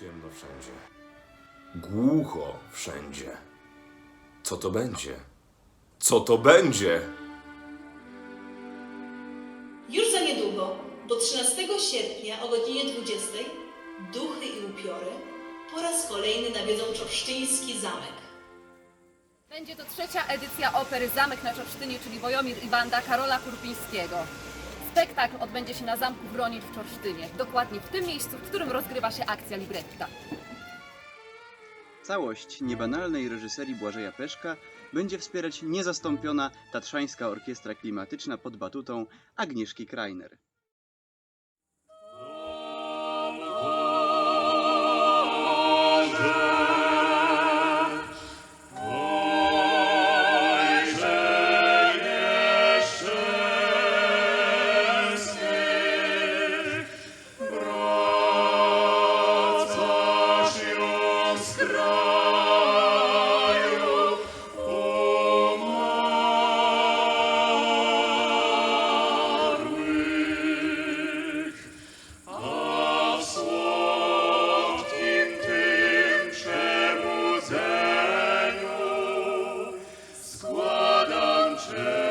Ciemno wszędzie. Głucho wszędzie. Co to będzie? Co to będzie? Już za niedługo, bo 13 sierpnia o godzinie 20 duchy i upiory po raz kolejny nawiedzą Czorsztyński Zamek. Będzie to trzecia edycja opery Zamek na Czorsztynie, czyli Wojomir i banda Karola Kurpińskiego. Spektakl odbędzie się na Zamku Wronit w Czorsztynie, dokładnie w tym miejscu, w którym rozgrywa się akcja libretta. Całość niebanalnej reżyserii Błażeja Peszka będzie wspierać niezastąpiona Tatrzańska Orkiestra Klimatyczna pod batutą Agnieszki Kreiner. Sir.